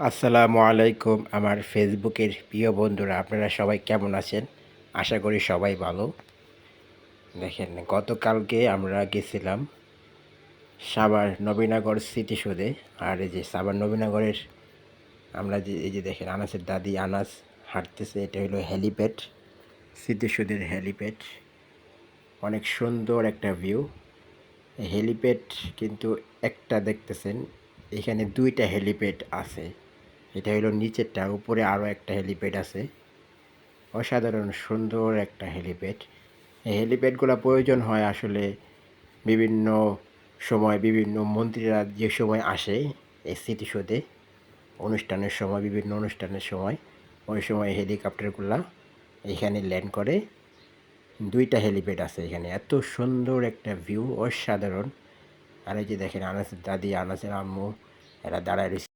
আসসালামু আলাইকুম আমার ফেসবুকের প্রিয় বন্ধুরা, আপনারা সবাই কেমন আছেন? আশা করি সবাই ভালো। দেখেন, গতকালকে আমরা গেছিলাম সাবার নবীনগর স্মৃতিসৌধে আর এই যে সাবার নবীনগরের আমরা যে, এই যে দেখেন, আনাসের দাদি আনাস হাঁটতেছে, এটা হলো হেলিপ্যাড স্মৃতিসৌধের হেলিপ্যাড। অনেক সুন্দর একটা ভিউ। হেলিপ্যাড কিন্তু একটা দেখতেছেন এখানে দুইটা হেলিপ্যাড আছে। এটা হলো নিচেরটা, উপরে আরও একটা হেলিপ্যাড আছে। অসাধারণ, সুন্দর একটা হেলিপ্যাড এই হেলিপ্যাডগুলো প্রয়োজন হয় আসলে বিভিন্ন সময়, বিভিন্ন মন্ত্রীরা যে সময় আসে এই স্মৃতিসৌধে অনুষ্ঠানের সময়, বিভিন্ন অনুষ্ঠানের সময়, ওই সময় হেলিকপ্টারগুলো এখানে ল্যান্ড করে। দুইটা হেলিপ্যাড আছে এখানে। এত সুন্দর একটা ভিউ অসাধারণ। আর এই যে দেখেন আনাসের দাদি আনাসের আম্মু এরা দাঁড়ায় রয়েছে।